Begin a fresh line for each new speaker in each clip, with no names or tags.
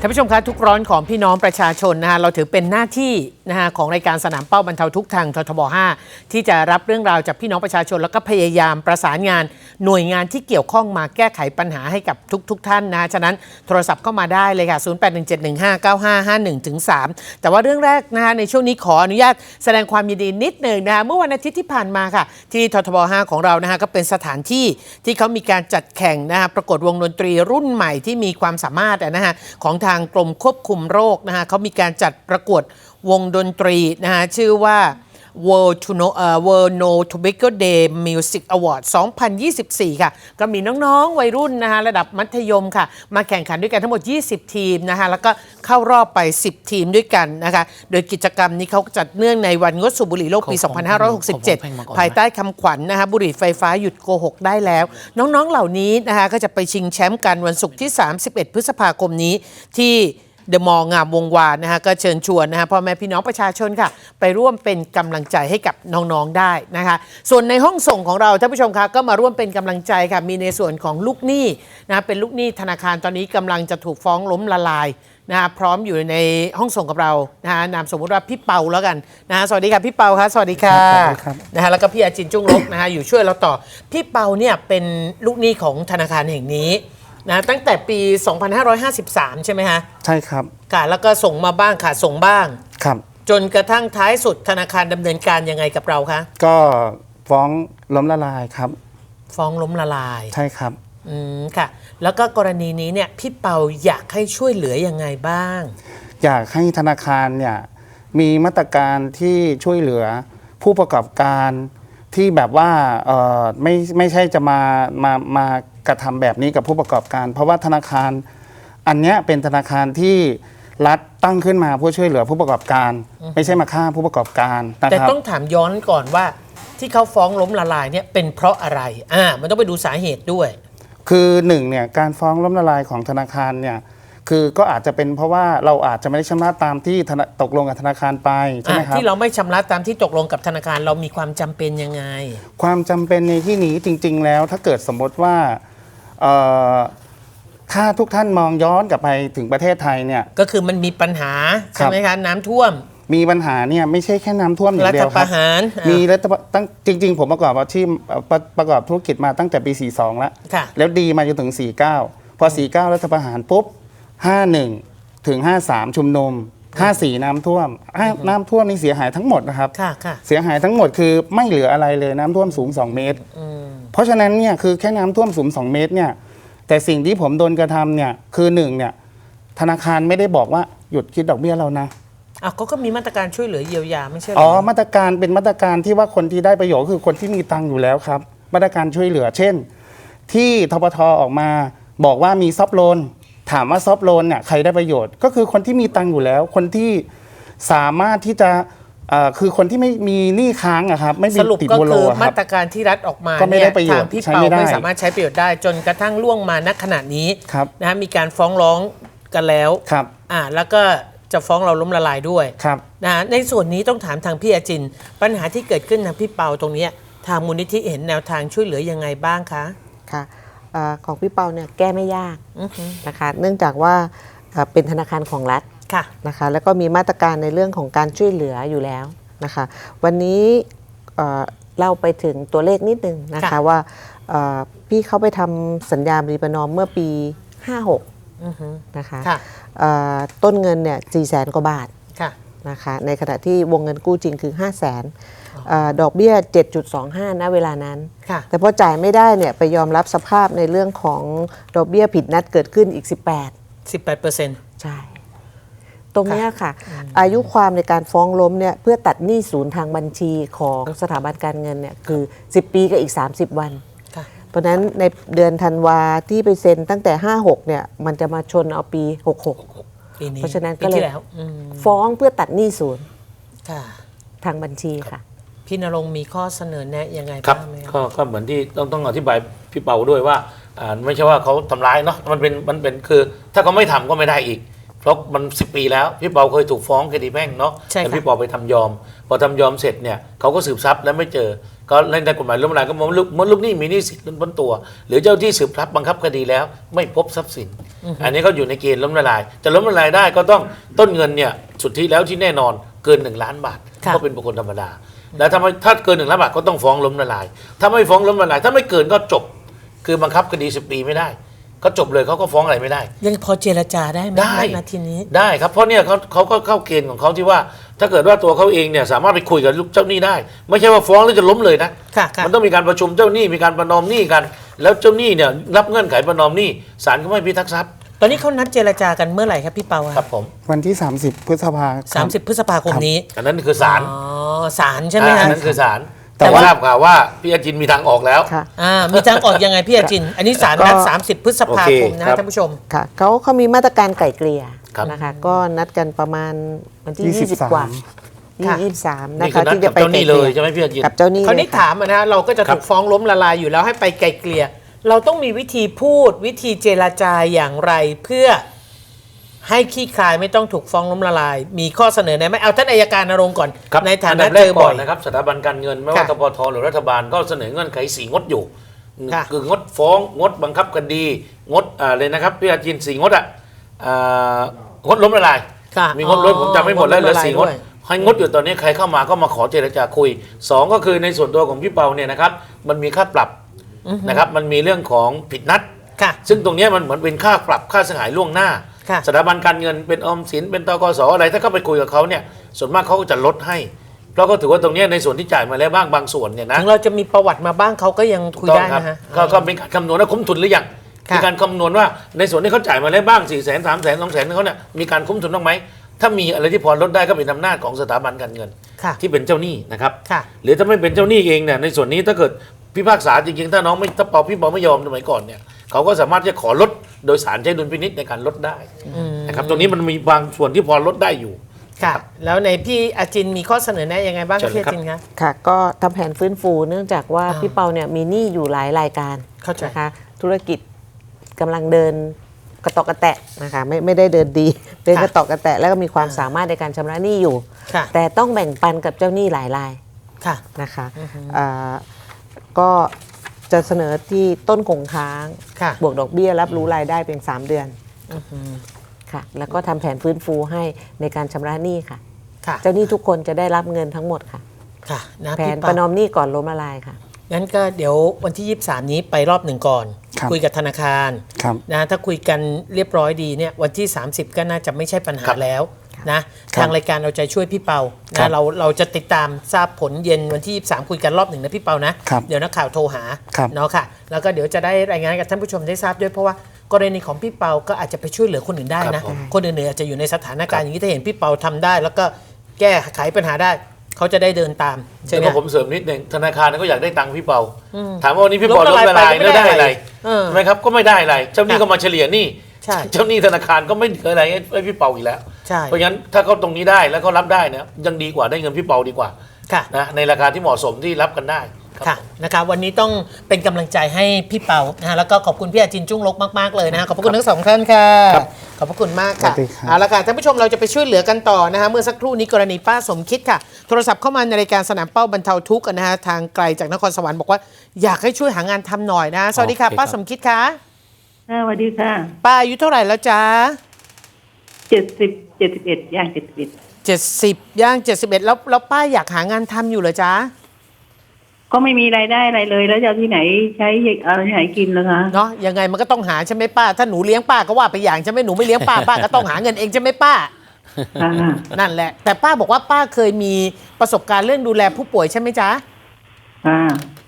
ท่านผู้ชมคะทุกร้อนของพี่น้องประชาชนนะคะเราถือเป็นหน้าที่นะคะของรายการสนามเป้าบรรเทาทุกทางททบ 5 ที่จะรับเรื่องราวจากพี่น้องประชาชน แล้วก็พยายามประสานงานหน่วยงานที่เกี่ยวข้องมาแก้ไขปัญหาให้กับทุกๆทท่านนะฉะนั้นโทรศัพท์เข้ามาได้เลยค่ะ 0817159551ถึง3แต่ว่าเรื่องแรกนะคะในช่วงนี้ขออนุญาตแสดงความยินดีนิดหนึ่งนะคะเมื่อวันอาทิตย์ที่ผ่านมาค่ะ ที่ททบ 5 ของเรานะคะก็เป็นสถานที่ที่เขามีการจัดแข่งนะคะประกวดวงดนตรีรุ่นใหม่ที่มีความสามารถนะคะของทางกรมควบคุมโรคนะคะเขามีการจัดประกวดวงดนตรีนะคะชื่อว่า World to No เอ่อ World No Tobacco Day Music Award 2024 ค่ะ ก็มีน้องๆ วัยรุ่นนะคะระดับมัธยมค่ะ มาแข่งขันด้วยกันทั้งหมด 20 ทีมนะคะแล้วก็เข้ารอบไป 10 ทีมด้วยกันนะคะโดยกิจกรรมนี้เขาจัดเนื่องในวันงดสูบบุหรี่โลกปี
ของของของเพลงมาก่อน
2567 ภายใต้คำขวัญนะคะบุหรี่ไฟฟ้าหยุดโกหกได้แล้ว น้องๆเหล่านี้นะคะก็จะไปชิงแชมป์กันวันศุกร์ที่ 31 พฤษภาคมนี้ที่ เดอะมองามวงวานนะคะก็เชิญชวนนะคะพ่อแม่พี่น้องประชาชนค่ะ ไปร่วมเป็นกำลังใจให้กับน้องๆได้นะคะ ส่วนในห้องส่งของเราท่านผู้ชมคะก็มาร่วมเป็นกำลังใจค่ะมีในส่วนของลูกหนี้นะคะเป็นลูกหนี้ธนาคารตอนนี้กำลังจะถูกฟ้องล้มละลายนะคะพร้อมอยู่ในห้องส่งกับเรานะคะนามสมมติว่าพี่เปาแล้วกันนะคะสวัสดีค่ะพี่เปาคะสวัสดีค่ะ
สวัสดีครับ
นะคะแล้วก็พี่อาจินจุ้งลกนะคะอยู่ช่วยเราต่อพี่เปาเนี่ยเป็นลูกหนี้ของธนาคารแห่งนี้ นะตั้งแต่ปี 2553 ใช่ไหมฮะ
ใช่ครับ
ค่ะแล้วก็ส่งมาบ้างค่ะส่งบ้าง
ครับ
จนกระทั่งท้ายสุดธนาคารดำเนินการยังไงกับเราคะ
ก็ฟ้องล้มละลายครับ
ฟ้องล้มละลาย
ใช่ครับ
อืมค่ะ แล้วก็กรณีนี้เนี่ยพี่เปาอยากให้ช่วยเหลือยังไงบ้าง
อยากให้ธนาคารเนี่ยมีมาตรการที่ช่วยเหลือผู้ประกอบการที่แบบว่าเอ่อไม่ไม่ใช่จะมามามา กระทำแบบนี้กับผู้ประกอบการ เพราะว่าธนาคารอันเนี้ยเป็นธนาคารที่รัฐตั้งขึ้นมาเพื่อช่วยเหลือผู้ประกอบการ ไม่ใช่มาฆ่าผู้ประกอบการนะ
แต่
ครับ
ต้องถามย้อนก่อนว่าที่เขาฟ้องล้มละลายเนี่ยเป็นเพราะอะไรอ่ามันต้องไปดูสาเหตุด้วย
คือหนึ่งเนี่ยการฟ้องล้มละลายของธนาคารเนี่ยคือก็อาจจะเป็นเพราะว่าเราอาจจะไม่ได้ชำระตามที่ธนาตกลงกับธนาคารไปใช่ไหม
อะ
ครับ
ที่เราไม่ชำระตามที่ตกลงกับธนาคารเรามีความจำเป็นยังไง
ความจำเป็นในที่นี้จริง ๆ แล้วถ้าเกิดสมมติว่าเอ่อ ถ้าทุกท่านมองย้อนกลับไปถึงประเทศไทยเนี่ย
ก็คือมันมีปัญหา
ค
ใช่
รับ
ไหมคะน้ำท่วม
มีปัญหาเนี่ยไม่ใช่แค่น้ำท่วมอย่า
รั
งเดี
ฐ
ยว
ป
ครั
ระ
บ
หารอะ
มีรัฐประตั้งจริง ๆ ผมประกอบอาชีพเอ่อประประกอบธุรกิจมาตั้งแต่ปี 42 แล้ว
ค่ะ
แล้วดีมาจนถึง 49 พอ 49 รัฐประหารปุ๊บ 51 ถึง 53 ชุมนุม 54 น้ำท่วมห้าน้ำท่วมนี่เสียหายทั้งหมดนะครับ
ค่ะค่ะ
เสียหายทั้งหมดคือไม่เหลืออะไรเลยน้ำท่วมสูง 2 เมตรเพราะฉะนั้นเนี่ยคือแค่น้ำท่วมสูง 2 เมตรเนี่ยแต่สิ่งที่ผมโดนกระทำเนี่ยคือหนึ่งเนี่ยธนาคารไม่ได้บอกว่าหยุดคิดดอกเบี้ยเรานะ
อะเขาก็มีมาตรการช่วยเหลือเยียวยาไม่ใช่เหร
อ๋
อ
อมาตรการเป็นมาตรการที่ว่าคนที่ได้ประโยชน์คือคนที่มีตังค์อยู่แล้วครับ มาตรการช่วยเหลือ เช่น ที่ทปทออกมาบอกว่ามีซอฟโลน ถามว่าซอฟโลนเนี่ยใครได้ประโยชน์ ก็คือคนที่มีตังค์อยู่แล้ว คนที่สามารถที่จะเอ่อคือคนที่ไม่มีหนี้ค้างอะครับไม่มี
สรุป
ติด
ก็
บัวโล
คือ
อะค
มา
รับ
ตรการที่รัฐออกมา
ก็ไม่ได้
เนี่ย
ประโยชน์
ทางพี่
ใช้
เปา
ไม่ได้
ไม่สามารถใช้ประโยชน์ได้จนกระทั่งล่วงมาณขณะนี้
ครับ
นะฮะมีการฟ้องร้องกันแล้ว
ครับ
อ่าแล้วก็จะฟ้องเราล้มละลายด้วย
ครับ
นะฮะในส่วนนี้ต้องถามทางพี่อาจิน ปัญหาที่เกิดขึ้นทางพี่เปาตรงเนี้ยทางมูลนิธิเห็นแนวทางช่วยเหลือยังไงบ้างคะ
ค่ะเอ่อ ของพี่เปาเนี่ยแก้ไม่ยาก
อือฮึ
นะคะเนื่องจากว่าเอ่อเป็นธนาคารของรัฐ
ค่ะ
นะคะแล้วก็มีมาตรการในเรื่องของการช่วยเหลืออยู่แล้วนะคะวันนี้เอ่อเล่าไปถึงตัวเลขนิดนึงนะคะ
ค่ะ
ว่าเอ่อพี่เขาไปทำสัญญาบริประนอมเมื่อปี 56
อือฮึ
นะคะ
ค่ะ
เอ่อต้นเงินเนี่ย4แสนกว่าบาท
ค่ะ
นะคะในขณะที่วงเงินกู้จริงคือ 5 0 0แสนดอกเบี้ย 7.25 ณเวลานั้น
ค่ะ
แต่พอจ่ายไม่ได้เนี่ยไปยอมรับสภาพในเรื่องของดอกเบี้ยผิดนัดเกิดขึ้นอีก 18
18เปอร์เซ็นต์
ใช่ ตรงเนี้ยค่ะ อายุความในการฟ้องล้มเนี่ยเพื่อตัดหนี้ศูนย์ทางบัญชีของสถาบันการเงินเนี่ยคือ 10 ปีกับอีก 30 วัน
ค่ะ
เพราะฉะนั้นในเดือนธันวาที่ไปเซ็นตั้งแต่ 56เนี่ยมันจะมาชนเอาปี 66
ปีนี้
เพราะฉะนั้นก็
ปี
เลย
ที่แล้วอืม
ฟ้องเพื่อตัดหนี้ศูนย์
ค่ะ
ทางบัญชีค่ะ
พี่นรงค์มีข้อเสนอแนะยังไง
ครับ
บ้างไหมครับ
ก็ก็เหมือนที่ต้องต้องอธิบายพี่เปาด้วยว่าอ่าไม่ใช่ว่าเขาทำร้ายเนาะมันเป็นมันเป็นคือ ถ้าเขาไม่ทำก็ไม่ได้อีก เพราะมันสิปีแล้ว พี่เปาเคยถูกฟ้องคดีแพ่งเนาะ
ใช่ค่ะ
แต่พี่เปาไปทำยอม พอทำยอมเสร็จเนี่ยเขาก็สืบทรัพย์แล้วไม่เจอ ก็ในในกฎหมายล้มละลายก็มองว่าลูกมดลูกหนี้มีหนี้สินบนตัว หรือเจ้าที่สืบทรัพย์บังคับคดีแล้ว ไม่พบทรัพย์สิน อันนี้ก็อยู่ในเกณฑ์ล้มละลายจะล้มละลายได้ก็ต้องต้นเงินเนี่ยสุทธิแล้วที่แน่นอนเกิน 1 ล้านบาท
ค่ะ
ก็เป็นบุคคลธรรมดา แล้วถ้าไม่ถ้าเกินหนึ่งล้านบาทก็ต้องฟ้องล้มละลาย ถ้าไม่ฟ้องล้มละลาย ถ้าไม่เกินก็จบ คือบังคับคดีสิบปีไม่ได้ ก็จบเลยเขาก็ฟ้องอะไรไม่ได้
ยังพอเจรจาได้ไหม
ได้
ณนาทีนี้
ได้ครับเพราะเนี่ยเขาเขาก็เข้าเกณฑ์ของเขาที่ว่า ถ้าเกิดว่าตัวเขาเองเนี่ยสามารถไปคุยกับลูกเจ้าหนี้ได้ ไม่ใช่ว่าฟ้องแล้วจะล้มเลยนะ
ค่ะค่ะ
มันต้องมีการประชุมเจ้าหนี้มีการประนอมหนี้กัน แล้วเจ้าหนี้เนี่ยรับเงื่อนไขประนอมหนี้ศาลก็ไม่พิทักษ์ทรัพย์
ตอนนี้เขานัดเจรจากันเมื่อไหร่ครับพี่เปา
ครับผม
วันที่ 30 พฤษภาค
สามสิบพฤษภาคมนี้
อันนั้นคือศาล
อ๋อศาลใช่ไหม
อ่าอั
ฮะ
นนั้นคือศาล
แต่
แต่
ว่า
ว่าทราบข่าวว่าพี่อาจินมีทางออกแล้ว
ค่ะ
อ่ามีทางออกยังไงพี่อาจิน อันนี้ศาลนัด
ก็
สามสิบพฤษภาคมนะ
โอเคครับ
ท่านผู้ชม
ค่ะเขาเขามีมาตรการไกล่เกลี่ย
ครับ
นะคะก็นัดกันประมาณวันที่
23
20 กว่า
ค่ะ
ยี่สิบสามนะ
นี่คื
คะ
อนัด
ที่จะ
กับ
ไป
เจ้าหนี้
ไก
เล
ลี่
ยใช่ไหมพี่อาจิน
กับเจ้าหนี้
คราวนี้
เลยะ
ถามอะนะเราก็จะ
ครั
ถู
บ
กฟ้องล้มละลายอยู่แล้วให้ไปไกลเกลี่ยเราต้องมีวิธีพูดวิธีเจรจาอย่างไรเพื่อให้ขี้คลายไม่ต้องถูกฟ้องล้มละลาย มีข้อเสนอแนะไหมเอาท่านอายการนรงค์ก่อน
ครับ
ในฐา
อั
นะ
ดับแร
เจ
ก
อ
ก่
บ่
อ
อนย
นะครับสถาบันการเงินไม่ว่า
ค่ะ
ทปทหรือรัฐบาลก็เสนอเงื่อนไขสีงดอยู่
ค่ะ
คืองดฟ้องงดบังคับคดี งดอ่าเลยนะครับพี่อาจินสีงดอะอ่า งดล้มละลาย
ค่ะ
มีงดล้มผมจำไม่หมดแล้วเหลือสีงด
ด้วย
ให้งดอยู่ตอนนี้ใครเข้ามาก็มาขอเจรจาคุยสองก็คือในส่วนตัวของพี่เปาเนี่ยนะครับ มันมีค่าปรับนะครับ มันมีเรื่องของผิดนัด
ค่ะ
ซึ่งตรงเนี้ยมันเหมือนเป็นค่าปรับค่าเสียหายล่วงหน้า
ค่ะ
สถาบันการเงินเป็นออมสินเป็นตกสอะไร ถ้าเข้าไปคุยกับเขาเนี่ย ส่วนมากเขาก็จะลดให้ เพราะก็ถือว่าตรงเนี้ยในส่วนที่จ่ายมาแล้วบ้างบางส่วนเนี่ยนะ
ถึงเราจะมีประวัติมาบ้างเขาก็ยังคุย
ต้อง
ได้
ครับ
นะฮะ
ก็ก็เป็นการคำนวณว่าคุ้มทุนหรือยัง
ค่ะ
มีการคำนวณว่าในส่วนที่เขาจ่ายมาแล้วบ้าง4ี่แสนสามแสนสองแสนเขาเนี่ยมีการคุ้มทุนบ้างไหม ถ้ามีอะไรที่พอลดได้ก็เป็นอำนาจของสถาบันการเงิน
ค่ะ
ที่เป็นเจ้าหนี้นะครับ
ค่ะ
หรือถ้าไม่เป็นเจ้าหนี้เองเนี่ยในส่วนนี้ถ้าเกิดพิพากษาจริงๆถ้าน้องไม่ถ้าเปาพี่เปาไม่ยอมสมัยก่อนเนี่ยเขาก็สามารถจะขอลดโดยสารใช้ดุลพินิจในการลดได้นะครับตรงนี้มันมีบางส่วนที่พอลดได้อยู่
ค่ะแล้วในพี่อาจินมีข้อเสนอแนะยังไงบ้างครับ
เชิญ
พี่
เลย
อาจินคะ
ค่ะ ก็ทำแผนฟื้นฟูเนื่องจากว่า
อ่า
พี่เปาเนี่ยมีหนี้อยู่หลายรายการ
เข้าใจ
นะคะธุรกิจ กำลังเดินกระตอกกระแตะนะคะไม่ไม่ได้เดินดีเดินกระตอกกระแตะแล้วก็มีความสามารถในการชำระหนี้อยู่
ค่ะ
แต่ต้องแบ่งปันกับเจ้าหนี้หลายราย
ค่ะ
นะคะอ่าก็จะเสนอที่ต้นคงค้าง
ค่ะ
บวกดอกเบี้ยรับรู้รายได้เป็น 3 เดือนค่ะแล้วก็ทำแผนฟื้นฟูให้ในการชำระหนี้ค่ะ
ค่ะ
เจ้าหนี้ทุกคนจะได้รับเงินทั้งหมดค่ะ
ค่ะนะ
แผ
พี่
น
เปา
ประนอมหนี้ก่อนล้มละลายค่ะ
งั้นก็เดี๋ยววันที่ 23 นี้ไปรอบหนึ่งก่อน
ครับ
คุยกับธนาคาร
ครับ
นะถ้าคุยกันเรียบร้อยดีเนี่ยวันที่ 30 ก็น่าจะไม่ใช่ปัญหา
ครับ
แล้วนะครับทางรายการเราจะช่วยพี่เปา
ครั
นะ
บ
เราเราจะติดตามทราบผลเย็นวันที่ 23 คุยกันรอบหนึ่งนะพี่เปานะครับเดี๋ยวนักข่าวโทรหา
ครับ
เนาะค่ะ แล้วก็เดี๋ยวจะได้รายงานกับท่านผู้ชมได้ทราบด้วยเพราะว่ากรณีของพี่เปาก็อาจจะไปช่วยเหลือคนอื่นได้
ครั
นะ
บผม
คนอื่นๆอาจจะอยู่ในสถานการณ์อย่างนี้ถ้าเห็นพี่เปาทำได้ แล้วก็แก้ไขปัญหาได้ เขาจะได้เดินตามใช่
แล้ว
ไหม
ก็ผมเสริมนิดหนึ่งธนาคารก็อยากได้ตังค์พี่เปาถามว่าวันนี้พี่เปา
ล้
ล้
ม
ม
ละ
ละ
ลา
ลายย
ไป
แล้วได้อะไร
เออ
ใช่ไหมครับก็ไม่ได้อะไรเจ้าหนี้
ค่ะ
ก็มาเฉลี่ยหนี้
ใช่
เจ้าหนี้ธนาคารก็ไม่เหลืออะไรให้พี่เปาอีกแล้ว
ใช่
เพราะฉะนั้นถ้าเขาตรงนี้ได้แล้วเขารับได้เนี่ยยังดีกว่าได้เงินพี่เปาดีกว่า
ค่ะ
นะในราคาที่เหมาะสมที่รับกันได้รับ
ค่ะนะคะวันนี้ต้องเป็นกำลังใจให้พี่เปานะฮะแล้วก็ขอบคุณพี่อาจินจุ้งลกมากๆเลยนะฮะขอบพระคุณทั้งสองท่านค่ะ
ครับ
ขอบพระคุณมากค่ะ
สวัสดีครับ
เอาละค่ะท่านผู้ชมเราจะไปช่วยเหลือกันต่อนะฮะเมื่อสักครู่นี้กรณีป้าสมคิดค่ะ โทรศัพท์เข้ามาในรายการสนามเป้าบรรเทาทุกข์นะฮะทางไกลจากนครสวรรค์บอกว่าอยากให้ช่วยหางานทำหน่อยนะสวัสดีค่ะ
โอเค
ป้า
ครับ
สมคิดคะ
ค่ะสวัสดีค่ะ
ป้าอายุเท่าไหร่แล้วจ๊ะ
เจ็ดสิบเจ็ดสิบเอ็ดย่างเจ็ดสิบเอ็ด
70 ย่าง 71 แล้วแล้วป้าอยากหางานทำอยู่เหรอจ๊ะ
ก็ไม่มีรายได้อะไรเลย แล้วจะเอาที่ไหนใช้เอาที่ไหนกินล่ะคะ
เนาะยังไงมันก็ต้องหาใช่ไหมป้า ถ้าหนูเลี้ยงป้าก็ว่าไปอย่างใช่ไหมหนูไม่เลี้ยงป้าป้าก็ต้องหาเงินเองใช่ไหมป้า
ค่ะ
นั่นแหละ แต่ป้าบอกว่าป้าเคยมีประสบการณ์เรื่องดูแลผู้ป่วยใช่ไหมจ๊ะ
ค่ะ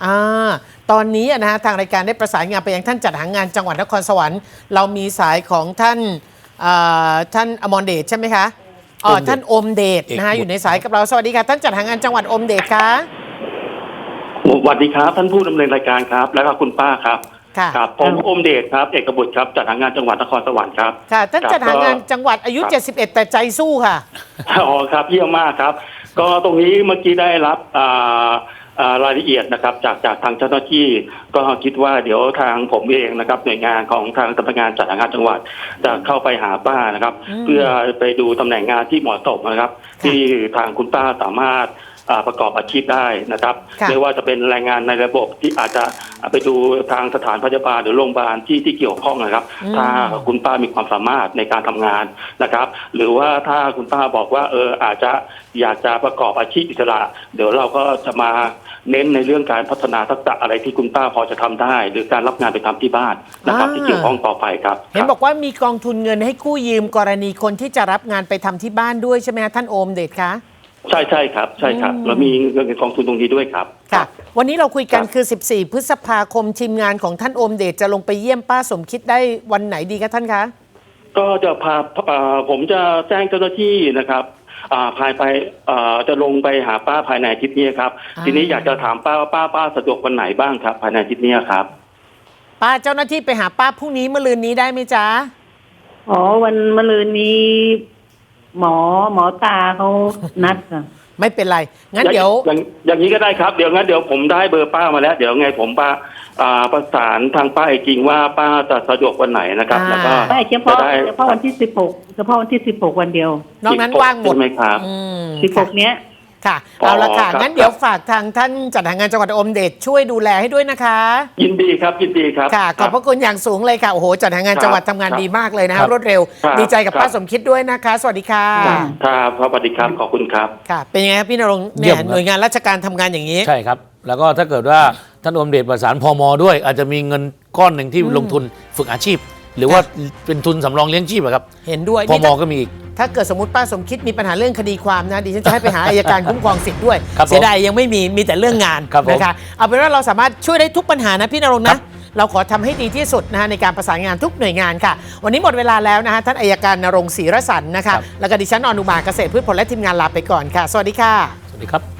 อ่า ตอนนี้อะนะฮะทางรายการได้ประสานงานไปยังท่านจัดหางานจังหวัดนครสวรรค์ เรามีสายของท่านอ่าท่านอมรเดชใช่ไหมคะอ๋อ
อมเดช
ท่านอมเดชนะฮะ
เอกบุตร
อยู่ในสายกับเราสวัสดีค่ะ ท่านจัดหางานจังหวัดอมเดชคะ
สวัสดีครับท่านผู้ดำเนินรายการครับ แล้วก็คุณป้าครับ
ค่ะ
ครับผมอมเดชครับ เอกบุตรครับจัดหางานจังหวัดนครสวรรค์ครับ
ค่ะท่านจัดหางานจังหวัดอายุ
ครับ
71 แต่ใจสู้ค่ะ
อ๋อครับเยี่ยมมากครับ ก็ตรงนี้เมื่อกี้ได้รับอ่าอ่ารายละเอียดนะครับ จากจากทางเจ้าหน้าที่ก็คิดว่าเดี๋ยวทางผมเองนะครับหน่วยงานของทางสำนักงานจัดหางานจังหวัดจะเข้าไปหาป้านะครับ
อืม
เพื่อไปดูตำแหน่งงานที่เหมาะสมนะครับ ที่ทางคุณป้าสามารถอ่า ประกอบอาชีพได้นะครับ
ค่ะ
ไม่ว่าจะเป็นแรงงานในระบบที่อาจจะไปดูทางสถานพยาบาลหรือโรงพยาบาลที่ที่เกี่ยวข้องนะครับ ถ้าคุณป้ามีความสามารถในการทำงานนะครับ หรือว่าถ้าคุณป้าบอกว่าเอออาจจะอยากจะประกอบอาชีพอิสระ เดี๋ยวเราก็จะมาเน้นในเรื่องการพัฒนาทักษะอะไรที่คุณป้าพอจะทำได้ หรือการรับงานไปทำที่บ้านนะครับ
อ่า
ที่เกี่ยวข้องต่อไปครับ
เห็น
ครับ
บอกว่ามีกองทุนเงินให้กู้ยืมกรณีคนที่จะรับงานไปทำที่บ้านด้วยใช่ไหมคะท่านโอมเดชคะ
ใช่ใช่ครับ ใช่ครับ เรามีเงินกองทุนตรงนี้ด้วยครับ
ค่ะ วันนี้เราคุยกัน
ครับ
คือ 14 พฤษภาคมทีมงานของท่านโอมเดชจะลงไปเยี่ยมป้าสมคิดได้วันไหนดีคะท่านคะ
ก็จะพาเอ่อผมจะแจ้งเจ้าหน้าที่นะครับอ่าภายไปเอ่อจะลงไปหาป้าภายในอาทิตย์นี้ครับ
อ่า
ทีนี้อยากจะถามป้าว่าป้าป้าสะดวกวันไหนบ้างครับ ภายในอาทิตย์นี้ครับ
ป้าเจ้าหน้าที่ไปหาป้าพรุ่งนี้เมื่อลืนนี้ได้ไหมจ๊ะ
อ๋อวันมะรืนนี้ หมอหมอตาเขานัดค่ะ
ไม่เป็นไร งั้นเดี๋ยว
อย่างอย่างนี้ก็ได้ครับเดี๋ยวงั้นเดี๋ยวผมได้เบอร์ป้ามาแล้ว เดี๋ยวไงผมป้าอ่าประสานทางป้าอีกจริงว่าป้าจะสะดวกวันไหนนะครับ
อ่า
แล้วก็
ไม่เฉพาะ
จได้
เฉพาะวันที่สิบหกเฉพาะวันที่สิบหกวันเดียว
นอกนั้นว่างหมด
ใช่ไหมครับ
อืม
สิบหกเนี้ย
ค่ะ
อ๋อ
เอาละค่ะ
ครับ
งั้นเดี๋ยวฝากทางท่านจัดหางานจังหวัดอมเดชช่วยดูแลให้ด้วยนะคะ
ยินดีครับยินดีครับ
ค่ะ ขอบพระคุณอย่างสูงเลยค่ะ โอ้โห จัดหางานจังหวัดทำงานดีมากเลยนะคะรวดเร็ว
ครับ
ดีใจกับ
ครับ
ป้าสมคิดด้วยนะคะ สวัสดีค่ะ
จ้ะ
ครับสวัสดีครับ ขอบคุณครับ
ค่ะ เป็นยังไงครับพี่นรงค์
เยี่
เนี่ย
มครับ
หน่วยงานราชการทำงานอย่างนี้
ใช่ครับ แล้วก็ถ้าเกิดว่าท่านอมเดชประสานพมด้วย อาจจะมีเงินก้อนหนึ่งที่ลงทุนฝึกอาชีพ หรือว่าเป็นทุนสำรองเลี้ยงชีพอะครับ
เห็นด้วย
พ
นี่
ม
ถ้า
ก็มีอีก
ถ้าเกิดสมมติป้าสมคิดมีปัญหาเรื่องคดีความนะดิฉันจะให้ไปหาอายการคุ้มครองสิทธิ์ด้วย
ครับผม
เสียดายยังไม่มีมีแต่เรื่องงาน
ครับผม
นะคะเอาเป็นว่าเราสามารถช่วยได้ทุกปัญหานะพี่นรงค์
ครั
นะ
บ
เราขอทำให้ดีที่สุดนะคะในการประสานงานทุกหน่วยงานค่ะ วันนี้หมดเวลาแล้วนะคะท่านอายการนรงค์ศรีรสันนะคะ แล้วก็ดิฉันอนุมาเกษตรพืชผลและทีมงานลาไปก่อนค่ะ สวัสดีค่ะ
สวัสดีครับ